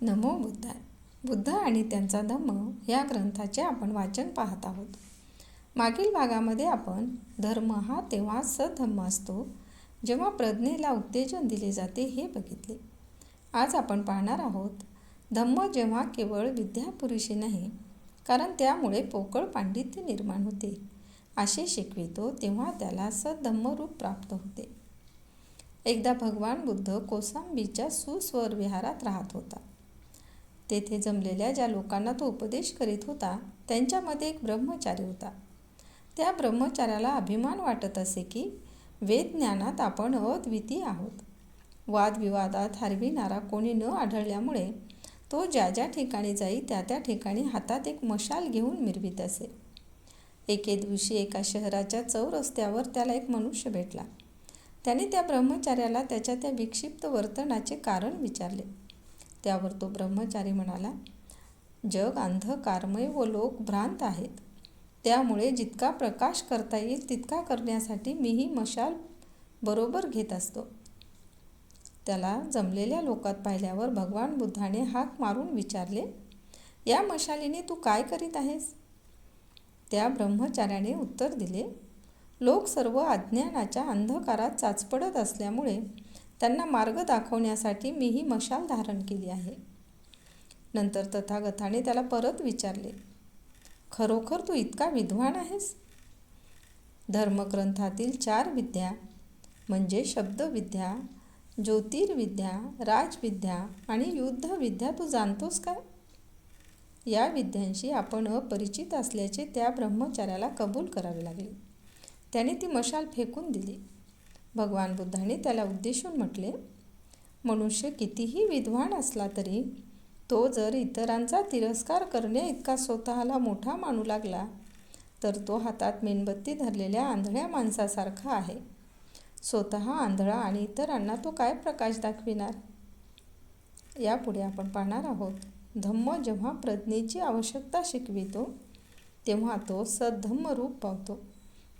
नमो बुद्धाय. बुद्ध आणि त्यांचा धम्म या ग्रंथाचे आपण वाचन पाहत आहोत. मागील भागामध्ये आपण धर्म हा तेव्हा सधम्म असतो जेव्हा प्रज्ञेला उत्तेजन दिले जाते हे बघितले. आज आपण पाहणार आहोत धम्म जेव्हा केवळ विद्यापुरुषी नाही कारण त्यामुळे पोकळ पांडित्य निर्माण होते. असे शिकवितो तेव्हा त्याला सधम्म रूप प्राप्त होते. एकदा भगवान बुद्ध कोसांबीच्या सुस्वर विहारात राहत होता. तेथे जमलेल्या ज्या लोकांना तो उपदेश करीत होता त्यांच्यामध्ये एक ब्रह्मचारी होता. त्या ब्रह्मचाऱ्याला अभिमान वाटत असे की वेदज्ञानात आपण अद्वितीय आहोत. वादविवादात हरविणारा कोणी न आढळल्यामुळे तो ज्या ज्या ठिकाणी जाई त्या त्या ठिकाणी हातात एक मशाल घेऊन मिरवीत असे. एके दिवशी एका शहराच्या चौरस्त्यावर त्याला एक मनुष्य भेटला. त्याने त्या ब्रह्मचार्याला त्याच्या त्या विक्षिप्त वर्तनाचे कारण विचारले. त्यावर तो ब्रह्मचारी म्हणाला जग अंधकारमय व लोक भ्रांत आहेत. त्यामुळे जितका प्रकाश करता येईल तितका करण्यासाठी मीही मशाल बरोबर घेत असतो. त्याला जमलेल्या लोकात पाहिल्यावर भगवान बुद्धाने हाक मारून विचारले या मशालीने तू काय करीत आहेस? त्या ब्रह्मचार्याने उत्तर दिले लोक सर्व अज्ञानाच्या अंधकारात चाचपडत असल्यामुळे त्यांना मार्ग दाखवण्यासाठी मी ही मशाल धारण केली आहे. नंतर तथागताने त्याला परत विचारले खरोखर तू इतका विद्वान आहेस? धर्मग्रंथातील चार विद्या म्हणजे शब्दविद्या ज्योतिर्विद्या राजविद्या आणि युद्धविद्या तू जाणतोस काय? या विद्यांशी आपण अपरिचित असल्याचे त्या ब्रह्मचार्याला कबूल करावे लागले. त्याने ती मशाल फेकून दिली. भगवान बुद्धाने त्याला उद्देशून म्हटले मनुष्य कितीही विद्वान असला तरी तो जर इतरांचा तिरस्कार करणे इतका स्वतःला मोठा मानू लागला तर तो हातात मेणबत्ती धरलेल्या आंधळ्या माणसासारखा आहे. स्वतः आंधळा आणि इतरांना तो काय प्रकाश दाखविणार? यापुढे आपण पाहणार आहोत धम्म जेव्हा प्रज्ञेची आवश्यकता शिकवितो तेव्हा तो सद्धम्म रूप पावतो.